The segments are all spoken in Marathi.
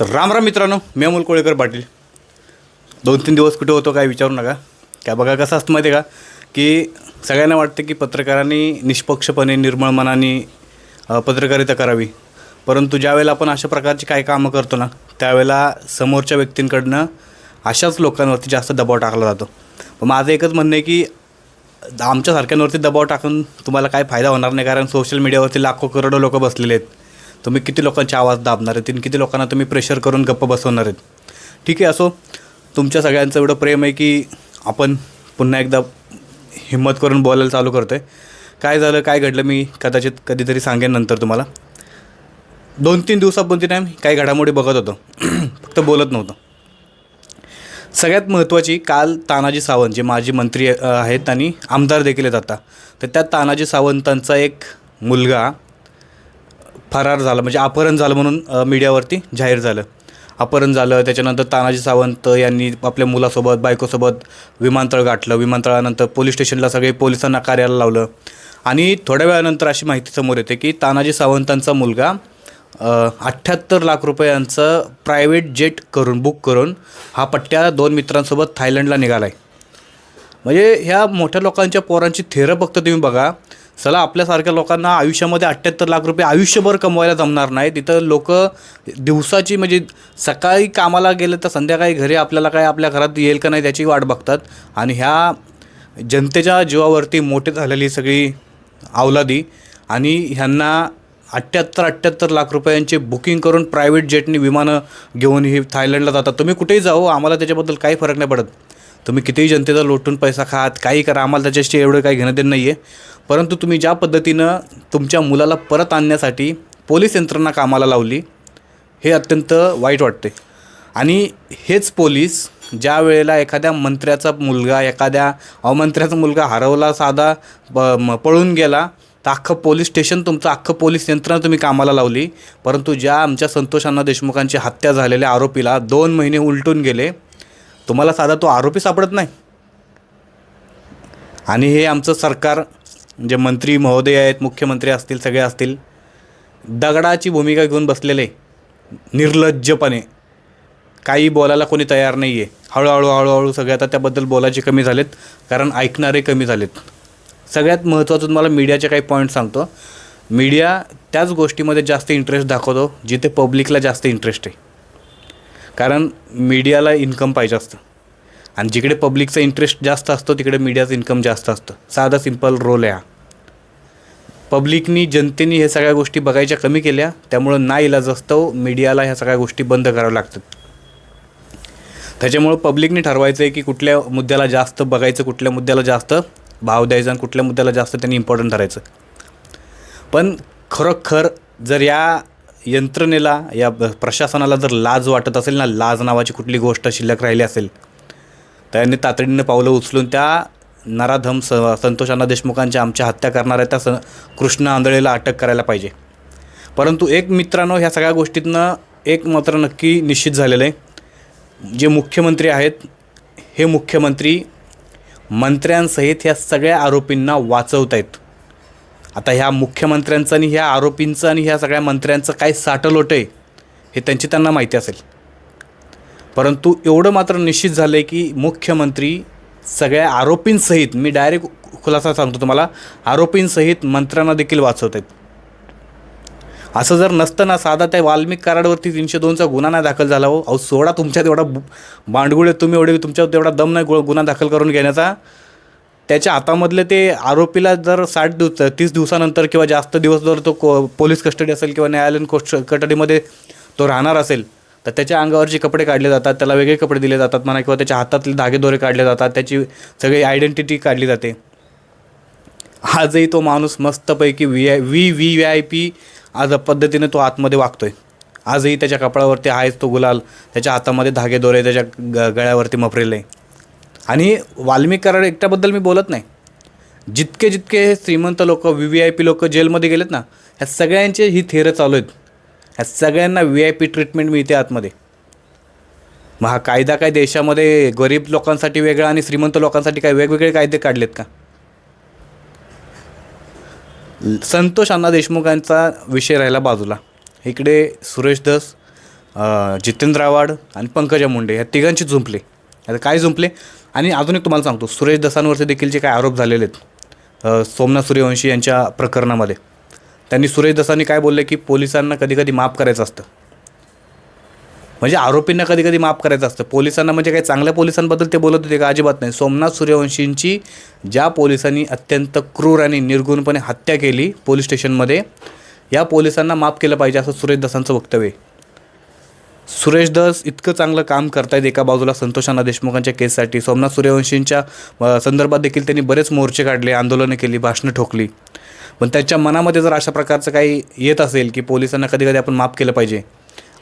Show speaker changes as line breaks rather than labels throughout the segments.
राम राम मित्रांनो मी अमोल कोळेकर पाटील. दोन तीन दिवस कुठे होतो काय विचारू नका. काय बघा कसं असतं माहिती आहे का की सगळ्यांना वाटतं की पत्रकारांनी निष्पक्षपणे निर्मळ मनाने पत्रकारिता करावी. परंतु ज्यावेळेला आपण अशा प्रकारची काही कामं करतो ना त्यावेळेला समोरच्या व्यक्तींकडनं अशाच लोकांवरती जास्त दबाव टाकला जातो. माझं एकच म्हणणं आहे की आमच्यासारख्यांवरती दबाव टाकून तुम्हाला काय फायदा होणार नाही कारण सोशल मीडियावरती लाखो करोडो लोक बसलेले आहेत. तुम्ही किती लोकांचे आवाज दाबणार आहेत आणि किती लोकांना तुम्ही प्रेशर करून गप्प बसवणार आहेत? ठीक आहे असो तुमच्या सगळ्यांचं एवढं प्रेम आहे की आपण पुन्हा एकदा हिंमत करून बोलायला चालू करतो आहे काय झालं काय घडलं मी कदाचित कधीतरी सांगेन नंतर तुम्हाला. दोन तीन दिवसापूर्वी नाही काही घडामोडी बघत होतो. फक्त बोलत नव्हतं. सगळ्यात महत्त्वाची काल तानाजी सावंत जे माजी मंत्री आहेत आणि आमदार देखील आहेत आता तर त्या तानाजी सावंतांचा एक मुलगा फरार झाला म्हणजे अपहरण झालं म्हणून मीडियावरती जाहीर झालं. अपहरण झालं त्याच्यानंतर तानाजी सावंत यांनी आपल्या मुलासोबत बायकोसोबत विमानतळ गाठलं. विमानतळानंतर पोलीस स्टेशनला सगळे पोलिसांना कार्याला लावलं. आणि थोड्या वेळानंतर अशी माहिती समोर येते की तानाजी सावंतांचा मुलगा अठ्ठ्याहत्तर लाख रुपयांचं प्रायव्हेट जेट करून बुक करून हा पट्ट्या दोन मित्रांसोबत थायलंडला निघाला आहे म्हणजे ह्या मोठ्या लोकांच्या पोरांची थेरं फक्त तुम्ही बघा चला आपल्यासारख्या लोकांना आयुष्यामध्ये अठ्ठ्याहत्तर लाख रुपये आयुष्यभर कमवायला जमणार नाही तिथं लोक दिवसाची म्हणजे सकाळी कामाला गेलं तर संध्याकाळी घरी आपल्याला काय आपल्या घरात येईल का नाही त्याची वाट बघतात. आणि ह्या जनतेच्या जीवावरती मोठे झालेली सगळी अवलादी आणि ह्यांना अठ्ठ्याहत्तर अठ्ठ्याहत्तर लाख रुपयांचे बुकिंग करून प्रायव्हेट जेटनी विमानं घेऊन ही थायलंडला जातात. तुम्ही कुठेही जाऊ आम्हाला त्याच्याबद्दल काही फरक नाही पडत. तुम्ही कितीही जनतेचा लोटून पैसा खात काही करा आम्हाला त्याच्याशी एवढं काही घेणं देणं नाही आहे परंतु तुम्ही ज्या पद्धतीनं तुमच्या मुलाला परत आणण्यासाठी पोलीस यंत्रणा कामाला लावली हे अत्यंत वाईट वाटते आणि हेच पोलीस ज्या वेळेला एखाद्या मंत्र्याचा मुलगा एखाद्या अमंत्र्याचा मुलगा हरवला साधा प म- पळून गेला तर अख्खं पोलीस स्टेशन तुमचं अख्खं पोलीस यंत्रणा तुम्ही कामाला लावली. परंतु ज्या आमच्या संतोष अण्णा देशमुखांची हत्या झालेल्या आरोपीला दोन महिने उलटून गेले तुम्हाला साधा तो आरोपी सापडत नाही. आणि हे आमचं सरकार जे मंत्री महोदय आहेत मुख्यमंत्री असतील सगळे असतील दगडाची भूमिका घेऊन बसलेले निर्लज्जपणे काही बोलायला कोणी तयार नाही आहे हळूहळू हळूहळू सगळे आता त्याबद्दल बोलायचे कमी झालेत कारण ऐकणारे कमी झालेत. सगळ्यात महत्त्वाचं तुम्हाला मीडियाचे काही पॉईंट सांगतो. मीडिया त्याच गोष्टीमध्ये जास्त इंटरेस्ट दाखवतो जिथे पब्लिकला जास्त इंटरेस्ट आहे. कारण मीडियाला इन्कम पाहिजे असतं. आणि जिकडे पब्लिकचा इंटरेस्ट जास्त असतो तिकडे मीडियाचं इन्कम जास्त असतं. साधा सिंपल रोल आहे हा. पब्लिकनी जनतेनी ह्या सगळ्या गोष्टी बघायच्या कमी केल्या त्यामुळं ना इलाज असतो मीडियाला ह्या सगळ्या गोष्टी बंद कराव्या लागतात. त्याच्यामुळं पब्लिकनी ठरवायचं आहे की कुठल्या मुद्द्याला जास्त बघायचं कुठल्या मुद्द्याला जास्त भाव द्यायचा आणि कुठल्या मुद्द्याला जास्त त्यांनी इम्पॉर्टंट धरायचं. पण खरोखर जर या यंत्रणेला या प्रशासनाला जर लाज वाटत असेल ना लाज नावाची कुठली गोष्ट शिल्लक राहिली असेल तर यांनी तातडीनं पावलं उचलून त्या नराधम स संतोष अण्णा देशमुखांच्या आमच्या हत्या करणाऱ्या त्या स कृष्ण आंधळेला अटक करायला पाहिजे. परंतु एक मित्रांनो ह्या सगळ्या गोष्टीतनं एक मात्र नक्की निश्चित झालेलं आहे. जे मुख्यमंत्री आहेत हे मुख्यमंत्री मंत्र्यांसहित ह्या सगळ्या आरोपींना वाचवत आहेत आता ह्या मुख्यमंत्र्यांचं आणि ह्या आरोपींचं आणि ह्या सगळ्या मंत्र्यांचं काय साठलोट आहे हे त्यांची त्यांना माहिती असेल. परंतु एवढं मात्र निश्चित झालं आहे की मुख्यमंत्री सगळ्या आरोपींसहित मी डायरेक्ट खुलासा सांगतो तुम्हाला आरोपींसहित मंत्र्यांना देखील वाचवत आहेत. असं जर नसतं ना साधा त्या वाल्मिक कराडवरती तीनशे दोनचा गुन्हा नाही दाखल झाला हो. अहो सोडा तुमच्यात एवढा बांडगुळे तुम्ही एवढे तुमच्या तेवढा दम नाही गु- गुन्हा दाखल करून घेण्याचा. त्याच्या हातामधले ते आरोपीला जर साठ दिवस तीस दिवसानंतर किंवा जास्त दिवस जर तो को पोलीस कस्टडी असेल किंवा न्यायालयीन कोस्ट कस्टडीमध्ये तो राहणार असेल तर त्याच्या अंगावरचे कपडे काढले जातात त्याला वेगळे कपडे दिले जातात म्हणा किंवा त्याच्या हातातले धागेदोरे काढले जातात त्याची सगळी आयडेंटिटी काढली जाते. आजही तो माणूस मस्तपैकी V I V V V I P आज पद्धतीने तो आतमध्ये वागतोय. आजही त्याच्या कपड्यावरती आहेच तो गुलाल त्याच्या हातामध्ये धागेदोरे त्याच्या ग गळ्यावरती मफरेल आहे. आणि वाल्मिक कराड एकट्याबद्दल मी बोलत नाही. जितके जितके हे श्रीमंत लोक व्ही व्ही आय पी लोक जेलमध्ये गेलेत ना ह्या सगळ्यांचे ही थेरं चालू आहेत. ह्या सगळ्यांना व्ही आय पी ट्रीटमेंट मिळते आतमध्ये. मग हा कायदा काय देशामध्ये गरीब लोकांसाठी वेगळा आणि श्रीमंत लोकांसाठी काय वेगवेगळे कायदे काढलेत का? संतोष अण्णा देशमुखांचा विषय राहिला बाजूला. इकडे सुरेश धस जितेंद्र आव्हाड आणि पंकजा मुंडे या तिघांची झुंपले. आता काय झुंपले? आणि अजून एक तुम्हाला सांगतो सुरेश दसांवरचे देखील जे काय आरोप झालेले आहेत सोमनाथ सूर्यवंशी यांच्या प्रकरणामध्ये त्यांनी सुरेश दसांनी काय बोलले की पोलिसांना कधी कधी माफ करायचं असतं. म्हणजे आरोपींना कधी कधी माफ करायचं असतं. पोलिसांना म्हणजे काही चांगल्या पोलिसांबद्दल ते बोलत होते का? अजिबात नाही. सोमनाथ सूर्यवंशींची ज्या पोलिसांनी अत्यंत क्रूर आणि निर्गुणपणे हत्या केली पोलीस स्टेशनमध्ये या पोलिसांना माफ केलं पाहिजे असं सुरेश दसांचं वक्तव्य आहे. सुरेश दस इतकं चांगलं काम करतायत एका बाजूला संतोष देशमुखांच्या केससाठी. सोमनाथ सूर्यवंशींच्या संदर्भात देखील त्यांनी बरेच मोर्चे काढले आंदोलनं केली भाषणं ठोकली. पण त्याच्या मनामध्ये जर अशा प्रकारचं काही येत असेल की पोलिसांना कधी कधी आपण माफ केलं पाहिजे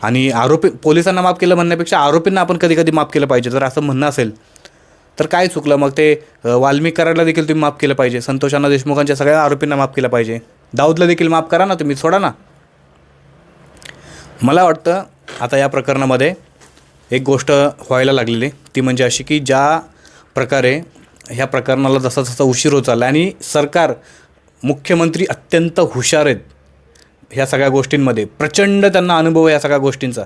आणि आरोपी पोलिसांना माफ केलं म्हणण्यापेक्षा आरोपींना आपण कधी कधी माफ केलं पाहिजे जर असं म्हणणं असेल तर काय चुकलं? मग ते अ, देखील तुम्ही माफ केलं पाहिजे संतोषांना देशमुखांच्या सगळ्या आरोपींना माफ केलं पाहिजे. दाऊदला देखील माफ करा ना तुम्ही सोडा ना. मला वाटतं आता या प्रकरणामध्ये एक गोष्ट व्हायला लागलेली. ती म्हणजे अशी की ज्या प्रकारे ह्या प्रकरणाला जसा जसा उशीर होत चालला आणि सरकार मुख्यमंत्री अत्यंत हुशार आहेत ह्या सगळ्या गोष्टींमध्ये. प्रचंड त्यांना अनुभव आहे या सगळ्या गोष्टींचा.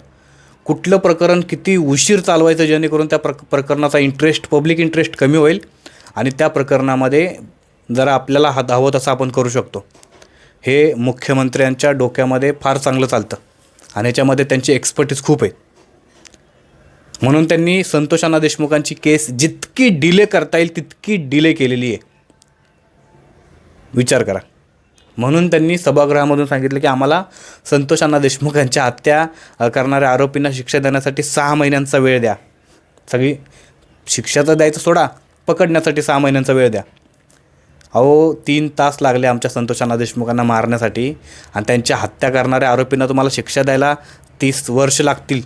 कुठलं प्रकरण किती उशीर चालवायचं जेणेकरून त्या प्र प्रकरणाचा इंटरेस्ट पब्लिक इंटरेस्ट कमी होईल आणि त्या प्रकरणामध्ये जरा आपल्याला हात हवं तसं आपण करू शकतो. हे मुख्यमंत्र्यांच्या डोक्यामध्ये फार चांगलं चालतं. आणि याच्यामध्ये त्यांची एक्सपर्टीज खूप आहे. म्हणून त्यांनी संतोष अण्णा देशमुखांची केस जितकी डिले करता येईल तितकी डिले केलेली आहे. विचार करा. म्हणून त्यांनी सभागृहामधून सांगितलं की आम्हाला संतोष अण्णा देशमुख यांच्या हत्या करणाऱ्या आरोपींना शिक्षा देण्यासाठी सहा महिन्यांचा वेळ द्या. सगळी शिक्षा तर द्यायचं सोडा पकडण्यासाठी सहा महिन्यांचा वेळ द्या. अहो तीन तास लागले आमच्या संतोषांना देशमुखांना मारण्यासाठी आणि त्यांच्या हत्या करणाऱ्या आरोपींना तुम्हाला शिक्षा द्यायला तीस वर्ष लागतील.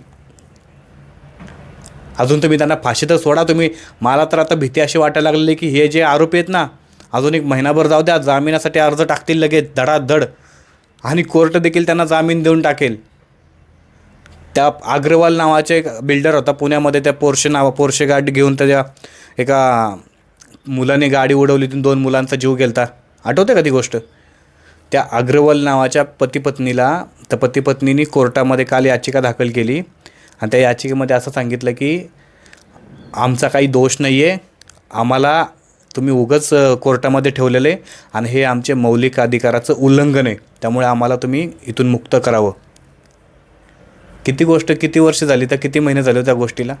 अजून तुम्ही त्यांना फाशी तर सोडा. तुम्ही मला तर आता भीती अशी वाटायला लागलेली की हे जे आरोपी आहेत ना अजून एक महिनाभर जाऊ द्या जामिनासाठी अर्ज टाकतील लगेच धडाधड. आणि कोर्ट देखील त्यांना जामीन देऊन टाकेल. त्या अग्रवाल नावाचे एक बिल्डर होता पुण्यामध्ये त्या पोर्शे नावा पोर्शे गाडी घेऊन त्याच्या एका मुलाने गाडी उडवली होती दोन मुलांचा जीव गेलता. आठवते का ती गोष्ट? त्या अग्रवाल नावाच्या पतीपत्नीला तर पतीपत्नीने कोर्टामध्ये काल याचिका दाखल केली आणि त्या याचिकेमध्ये असं सांगितलं की आमचा काही दोष नाही आहे आम्हाला तुम्ही उगच कोर्टामध्ये ठेवलेले आणि हे आमचे मौलिक अधिकाराचं उल्लंघन आहे. त्यामुळे आम्हाला तुम्ही इथून मुक्त करावं. किती गोष्ट किती वर्ष झाली तर किती महिने झाले त्या गोष्टीला?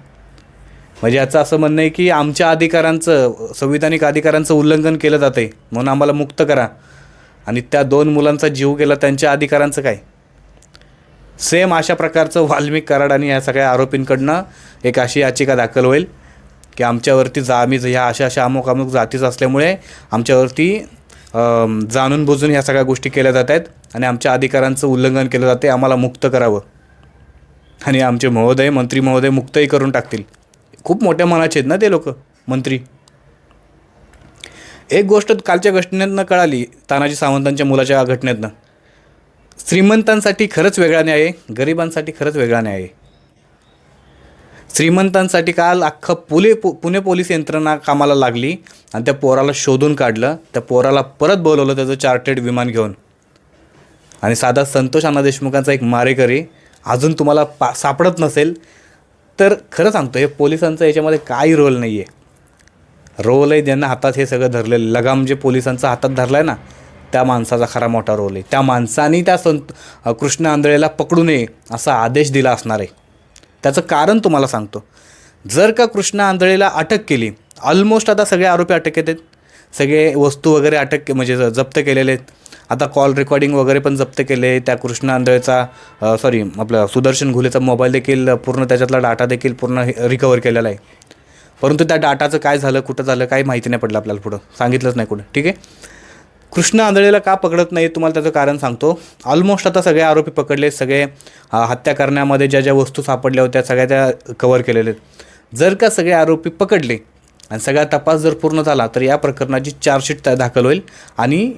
म्हणजे याचं असं म्हणणं आहे की आमच्या अधिकारांचं संविधानिक अधिकारांचं उल्लंघन केलं जातं आहे म्हणून आम्हाला मुक्त करा. आणि त्या दोन मुलांचा जीव गेला त्यांच्या अधिकारांचं काय? सेम अशा प्रकारचं वाल्मिक कराड आणि या सगळ्या आरोपींकडनं एक अशी याचिका दाखल होईल की आमच्यावरती जा आम्ही ह्या अशा अशा अमुक अमुक जातीचं असल्यामुळे आमच्यावरती जाणून बुजून ह्या सगळ्या गोष्टी केल्या जात आहेत आणि आमच्या अधिकारांचं उल्लंघन केलं जाते आम्हाला मुक्त करावं. आणि आमचे महोदय मंत्री महोदय मुक्तही करून टाकतील. खूप मोठ्या मनाचे आहेत ना ते लोक मंत्री. एक गोष्ट कालच्या घटनेतनं कळाली तानाजी सावंतांच्या मुलाच्या घटनेतनं. श्रीमंतांसाठी खरंच वेगळा न्याय आहे गरिबांसाठी खरंच वेगळा न्याय. आहे श्रीमंतांसाठी काल अख्खं पुले पु पुणे पोलीस यंत्रणा कामाला लागली आणि त्या पोराला शोधून काढलं. त्या पोराला परत बोलवलं त्याचं चार्टेड विमान घेऊन. आणि साधा संतोष अण्णा देशमुखांचा एक मारेकरी अजून तुम्हाला पा सापडत नसेल तर खरं सांगतो हे पोलिसांचा याच्यामध्ये काही रोल नाही आहे रोल आहे ज्यांना हातात हे सगळं धरलेलं. लगाम जे पोलिसांचा हातात धरला आहे ना त्या माणसाचा खरा मोठा रोल आहे. त्या माणसाने त्या संत कृष्ण आंधळेला पकडू नये असा आदेश दिला असणार आहे. त्याचं कारण तुम्हाला सांगतो. जर का कृष्ण आंधळेला अटक केली ऑलमोस्ट आता सगळे आरोपी अटक आहेत. सगळे वस्तू वगैरे अटक म्हणजे जप्त केलेले आहेत. आता कॉल रेकॉर्डिंग वगैरे पण जप्त केले. त्या कृष्ण आंधळेचा सॉरी आपला सुदर्शन घुलेचा मोबाईल देखील पूर्ण त्याच्यातला डाटा देखील पूर्ण रिकवर केलेला आहे. परंतु त्या डाटाचं काय झालं कुठं झालं काही माहिती नाही पडलं आपल्याला पुढं. सांगितलंच नाही कुठं ठीक आहे? कृष्ण आंधळेला का पकडत नाही तुम्हाला त्याचं कारण सांगतो. ऑलमोस्ट आता सगळे आरोपी पकडले सगळे हत्या करण्यामध्ये ज्या ज्या वस्तू सापडल्या होत्या सगळ्या त्या कवर केलेल्या आहेत. जर का सगळे आरोपी पकडले आणि सगळा तपास जर पूर्ण झाला तर या प्रकरणाची चार्जशीट दाखल होईल. आणि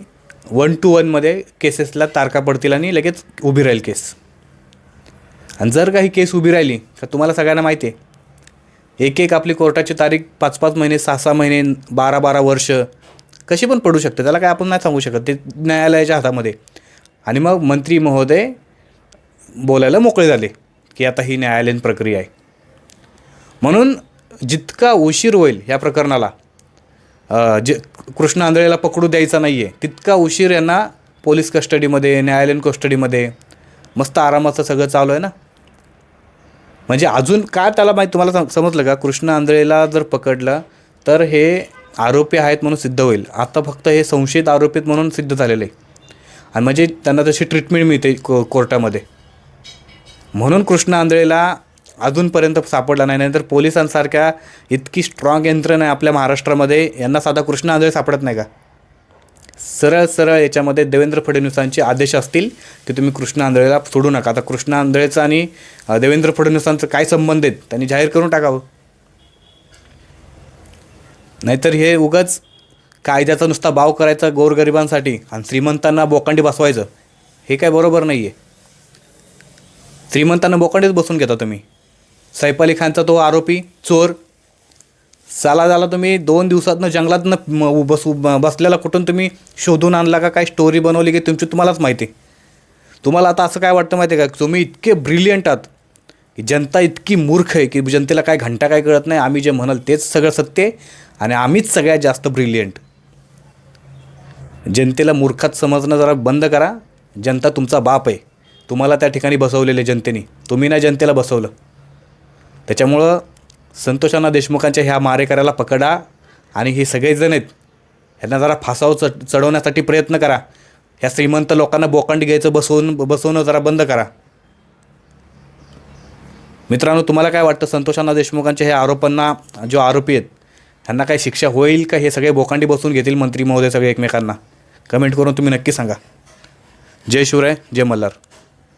वन टू वनमध्ये केसेसला तारखा पडतील आणि लगेच उभी राहील केस. आणि जर का ही केस उभी राहिली तर तुम्हाला सगळ्यांना माहिती आहे. एक एक आपली कोर्टाची तारीख पाच पाच महिने सहा सहा महिने बारा बारा वर्ष कशी पण पडू शकते. त्याला काय आपण नाही सांगू शकत. ते न्यायालयाच्या हातामध्ये. आणि मग मंत्री महोदय बोलायला मोकळे झाले की आता ही न्यायालयीन प्रक्रिया आहे. म्हणून जितका उशीर होईल या प्रकरणाला जे कृष्ण आंधळेला पकडू द्यायचा नाही आहे तितका उशीर यांना पोलीस कस्टडीमध्ये न्यायालयीन कस्टडीमध्ये मस्त आरामाचं सगळं चालू आहे ना? म्हणजे अजून काय त्याला माहीत? तुम्हाला सम- समजलं का? कृष्ण आंधळेला जर पकडलं तर हे आरोपी आहेत म्हणून सिद्ध होईल. आता फक्त हे संशयित आरोपीत म्हणून सिद्ध झालेले आहे. आणि म्हणजे त्यांना तशी ट्रीटमेंट मिळते को कोर्टामध्ये. म्हणून कृष्ण आंधळेला अजूनपर्यंत सापडला नाही. नाहीतर पोलिसांसारख्या इतकी स्ट्रॉंग यंत्रणा आहे आपल्या महाराष्ट्रामध्ये यांना साधा कृष्ण आंधळे सापडत नाही का? सरळ सरळ याच्यामध्ये देवेंद्र फडणवीसांचे आदेश असतील की तुम्ही कृष्ण आंधळेला सोडू नका. आता कृष्ण आंधळेचा आणि देवेंद्र फडणवीसांचं काय संबंध आहेत? त्यांनी जाहीर करून टाकावं. नाहीतर हे उगाच कायद्याचा नुसता बाव करायचा गोरगरिबांसाठी आणि श्रीमंतांना बोकांडी बसवायचं. हे काय बरोबर नाही आहे श्रीमंतांना बोकांडीच बसून घेता तुम्ही. सैफ अली खानचा तो आरोपी चोर. साला झाला तुम्ही दोन दिवसातनं जंगलातनं म- बस बसलेला कुठून तुम्ही शोधून आणला का? काय स्टोरी बनवली की तुमची तुम्हालाच माहिती? तुम्हाला आता असं काय वाटतं माहिती आहे का? तुम्ही इतके ब्रिलियंट आहात की जनता इतकी मूर्ख आहे की जनतेला काय घंटा काय कळत नाही. आम्ही जे म्हणाल तेच सगळं सत्य आहे आणि आम्हीच सगळ्यात जास्त ब्रिलियंट जनतेला मूर्खात समजणं जरा बंद करा. जनता तुमचा बाप आहे. तुम्हाला त्या ठिकाणी बसवलेले जनतेने. तुम्ही नाही जनतेला बसवलं. त्याच्यामुळं संतोषांना देशमुखांच्या ह्या मारेकऱ्याला पकडा आणि हे सगळेजण आहेत ह्यांना जरा फासाव चढ चढवण्यासाठी प्रयत्न करा. ह्या श्रीमंत लोकांना बोकांडी घ्यायचं बसवून बसवणं जरा बंद करा. मित्रांनो तुम्हाला काय वाटतं? संतोषांना देशमुखांच्या ह्या आरोपांना जो आरोपी आहेत ह्यांना काही शिक्षा होईल का? हे सगळे बोकांडी बसून घेतील मंत्री महोदय सगळे एकमेकांना. कमेंट करून तुम्ही नक्की सांगा. जय शिवराय जय मल्हार.